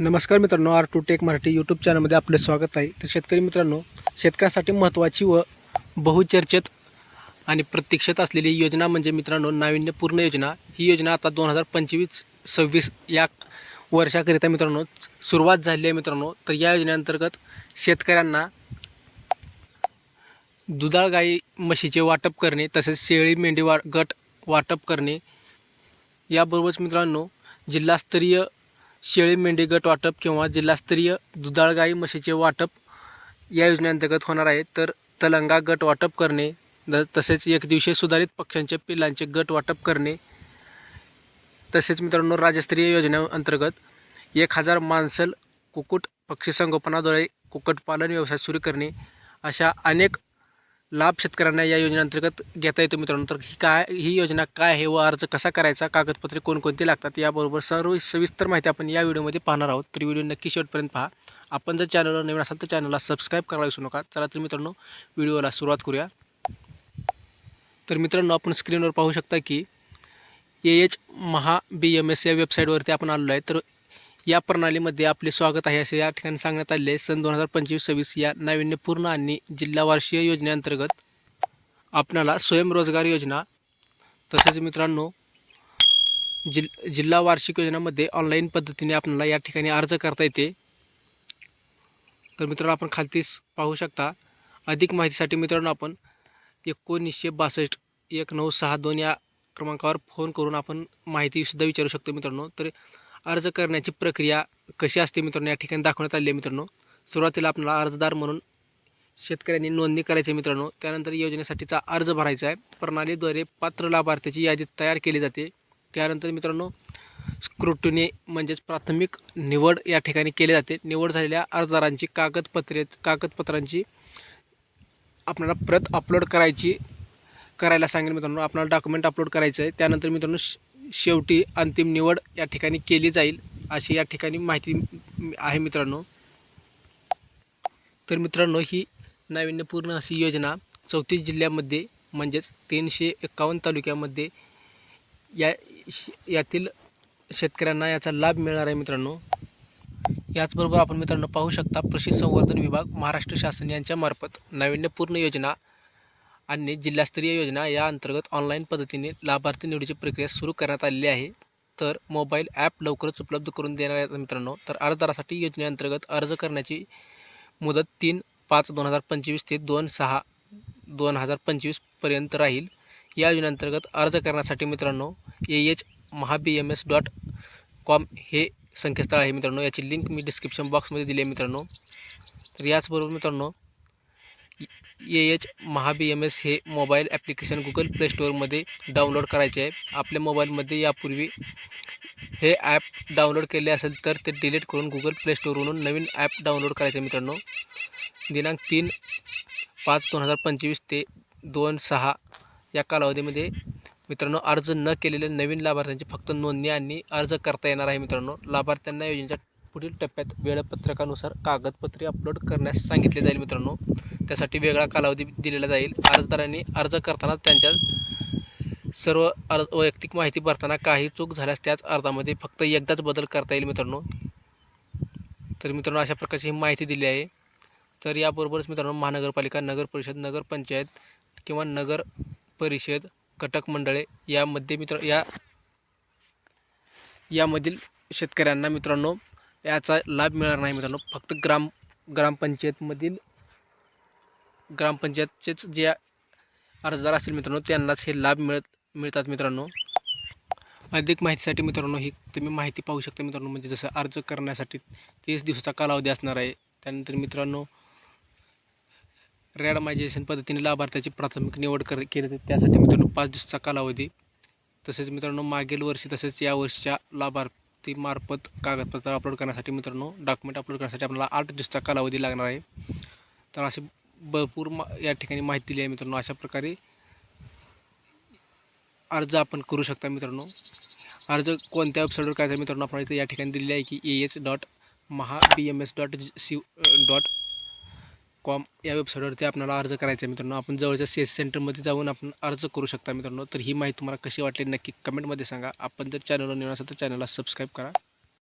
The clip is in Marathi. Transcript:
नमस्कार मित्रांनो R two tech Marathi YouTube चॅनलमध्ये आपले स्वागत आहे. तर शेतकरी मित्रांनो शेतकऱ्यासाठी महत्त्वाची व बहुचर्चित आणि प्रतीक्षित असलेली योजना म्हणजे मित्रांनो नाविन्यपूर्ण योजना. ही योजना आता दोन हजार पंचवीस सव्वीस या वर्षाकरिता मित्रांनो सुरुवात झाली आहे मित्रांनो. तर या योजनेअंतर्गत शेतकऱ्यांना दुधाळ गाई म्हशीचे वाटप करणे तसेच शेळी मेंढी वा गट वाटप करणे याबरोबरच मित्रांनो जिल्हास्तरीय शेळी मेंढी गट वाटप किंवा जिल्हास्तरीय दुधाळ गाई म्हशीचे वाटप या योजनेअंतर्गत होणार आहे. तर तलंगा गट वाटप करणे तसेच एक दिवशी सुधारित पक्ष्यांच्या पिल्लांचे गट वाटप करणे तसेच मित्रांनो राज्यस्तरीय योजनेअंतर्गत एक हजार माणसल कुक्कुट पक्षीसंगोपनाद्वारे कुक्कुटपालन व्यवसाय सुरू करणे अशा अनेक लाभ शेतकऱ्यांना या योजनेअंतर्गत घेता येतो मित्रांनो. तर ही काय ही योजना काय आहे व अर्ज कसा करायचा कागदपत्रे कोणकोणती लागतात याबरोबर सर्व सविस्तर माहिती आपण या व्हिडिओमध्ये पाहणार आहोत. तर व्हिडिओ नक्की शेवटपर्यंत पहा. आपण जर चॅनलवर नवीन असाल तर चॅनलला सबस्क्राईब करायला विसरू नका. चला तर मित्रांनो व्हिडिओला सुरुवात करूया. तर मित्रांनो आपण स्क्रीनवर पाहू शकता की A H Maha B M S या वेबसाईटवरती आपण आलेलो आहे. तर या प्रणालीमध्ये आपले स्वागत आहे असे या ठिकाणी सांगण्यात आले आहे. सन दोन हजार पंचवीस सव्वीस या नाविन्यपूर्ण आणि जिल्हा वार्षिक योजनेअंतर्गत आपणाला स्वयंरोजगार योजना तसेच मित्रांनो जिल जिल्हा वार्षिक योजनामध्ये ऑनलाईन पद्धतीने आपल्याला या ठिकाणी अर्ज करता येते. तर मित्रांनो आपण खालतीच पाहू शकता. अधिक माहितीसाठी मित्रांनो आपण एकोणीसशे बासष्ट एक नऊ सहा दोन या क्रमांकावर फोन करून आपण माहितीसुद्धा विचारू शकतो मित्रांनो. तर अर्ज करण्याची प्रक्रिया कशी असते मित्रांनो? या ठिकाणी दाखवण्यात आली आहे मित्रांनो. सुरुवातीला आपल्याला अर्जदार म्हणून शेतकऱ्यांनी नोंदणी करायची आहे मित्रांनो. त्यानंतर योजनेसाठीचा अर्ज भरायचा आहे. प्रणालीद्वारे पात्र लाभार्थ्याची यादी तयार केली जाते. त्यानंतर मित्रांनो स्क्रुटनी म्हणजेच प्राथमिक निवड या ठिकाणी केली जाते. निवड झालेल्या अर्जदारांची कागदपत्रे कागदपत्रांची आपल्याला प्रत अपलोड करायची करायला सांगेल मित्रांनो. आपल्याला डॉक्युमेंट अपलोड करायचं आहे. त्यानंतर मित्रांनो शेवटी अंतिम निवड या ठिकाणी केली जाईल अशी या ठिकाणी माहिती आहे मित्रांनो. तर मित्रांनो ही नाविन्यपूर्ण अशी योजना चौतीस जिल्ह्यामध्ये म्हणजेच तीनशे एकावन्न तालुक्यामध्ये या श- यातील शेतकऱ्यांना याचा लाभ मिळणार आहे मित्रांनो. याचबरोबर आपण मित्रांनो पाहू शकता कृषी संवर्धन विभाग महाराष्ट्र शासन यांच्यामार्फत नाविन्यपूर्ण योजना आणि जिल्हास्तरीय योजना या अंतर्गत ऑनलाईन पद्धतीने लाभार्थी निवडीची प्रक्रिया सुरू करण्यात आलेली आहे. तर मोबाईल ॲप लवकरच उपलब्ध करून देणार आहेत मित्रांनो. तर अर्जदारासाठी योजनेअंतर्गत अर्ज करण्याची मुदत तीन पाच दोन हजार पंचवीस ते दोन सहा दोन हजार पंचवीसपर्यंत राहील. या योजनेअंतर्गत अर्ज करण्यासाठी मित्रांनो A H Maha B M S dot com हे संकेतस्थळ आहे मित्रांनो. याची लिंक मी डिस्क्रिप्शन बॉक्समध्ये दिली आहे मित्रांनो. तर याचबरोबर मित्रांनो A H Maha B M S हे मोबाईल ॲप्लिकेशन गुगल प्ले स्टोअरमध्ये डाउनलोड करायचे आहे. आपल्या मोबाईलमध्ये यापूर्वी हे ॲप डाउनलोड केले असेल तर ते डिलीट करून गुगल प्ले स्टोअरवरून नवीन ॲप डाउनलोड करायचे आहे मित्रांनो. दिनांक तीन पाच दोन हजार पंचवीस ते दोन सहा या कालावधीमध्ये मित्रांनो अर्ज न केलेल्या नवीन लाभार्थ्यांची फक्त नोंदणी आणि अर्ज करता येणार आहे मित्रांनो. लाभार्थ्यांना योजनेच्या पुढील टप्प्यात वेळापत्रकानुसार कागदपत्रे अपलोड करण्यास सांगितले जाईल मित्रांनो. त्यासाठी वेगळा कालावधी दिलेला जाईल. अर्जदारांनी अर्ज करताना त्यांच्या सर्व अर्ज वैयक्तिक माहिती भरताना काही चूक झाल्यास त्याच अर्जामध्ये फक्त एकदाच बदल करता येईल मित्रांनो. तर मित्रांनो अशा प्रकारची ही माहिती दिली आहे. तर याबरोबरच मित्रांनो महानगरपालिका नगर परिषद नगरपंचायत किंवा नगर परिषद कटक मंडळे यामध्ये मित्र या यामधील शेतकऱ्यांना मित्रांनो याचा लाभ मिळणार नाही मित्रांनो. फक्त ग्राम ग्रामपंचायतमधील ग्रामपंचायतचेच जे अर्जदार असतील मित्रांनो त्यांनाच हे लाभ मिळत मिळतात मित्रांनो. अधिक माहितीसाठी मित्रांनो ही तुम्ही माहिती पाहू शकता मित्रांनो म्हणजे जसं अर्ज करण्यासाठी तीस दिवसाचा कालावधी असणार आहे. त्यानंतर मित्रांनो रॅडमायझेशन पद्धतीने लाभार्थ्याची प्राथमिक निवड कर केली जाते. त्यासाठी मित्रांनो पाच दिवसाचा कालावधी. तसेच मित्रांनो मागील वर्षी तसेच या वर्षीच्या लाभार्थीमार्फत कागदपत्र अपलोड करण्यासाठी मित्रांनो डॉक्युमेंट अपलोड करण्यासाठी आपल्याला आठ दिवसाचा कालावधी लागणार आहे. तर असे भरपूर मा या ठिकाणी माहिती दिली आहे मित्रांनो. अशा प्रकारे अर्ज आपण करू शकता मित्रांनो. अर्ज कोणत्या वेबसाईटवर करायचा मित्रांनो? आपण इथे या ठिकाणी दिलेले आहे की A H dot Maha B M S dot C dot com या वेबसाईटवरती आपल्याला अर्ज करायचा आहे मित्रांनो. आपण जवळच्या सी एस सेंटरमध्ये जाऊन आपण अर्ज करू शकता मित्रांनो. तर ही माहिती तुम्हाला कशी वाटली नक्की कमेंटमध्ये सांगा. आपण जर चॅनलवर नवीन असाल तर चॅनलला सबस्क्राईब करा.